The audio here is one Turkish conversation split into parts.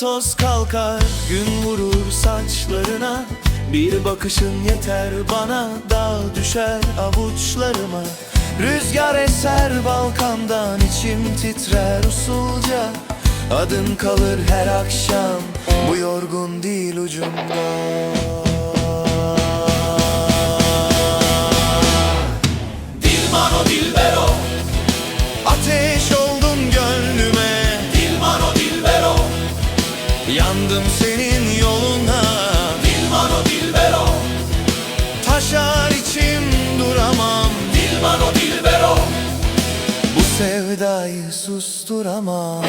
toz kalkar Gün vurur saçlarına. Bir bakışın yeter bana Dağ düşer avuçlarıma. Rüzgar eser Balkan'dan içim titrer usulca. Adın kalır her akşam Bu yorgun değil ucumda. Dilmano Dilbero. Ateş oldun Yandım senin yoluna. Dilmano Dilbero. Taşar içim duramam. Dilmano Dilbero. Bu sevdayı susturamam.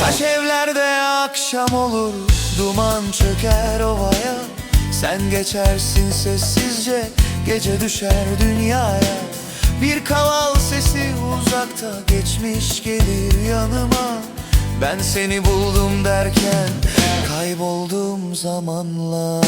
Taş evlerde akşam olur Duman çöker ovaya Sen geçersin sessizce Gece düşer dünyaya. Bir kaval sesi uzakta Geçmiş gelir yanıma. Ben seni buldum derken Kayboldum zamanla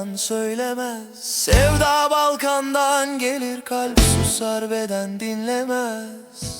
yalan söylemez. Sevda Balkan'dan gelir Kalp susar beden dinlemez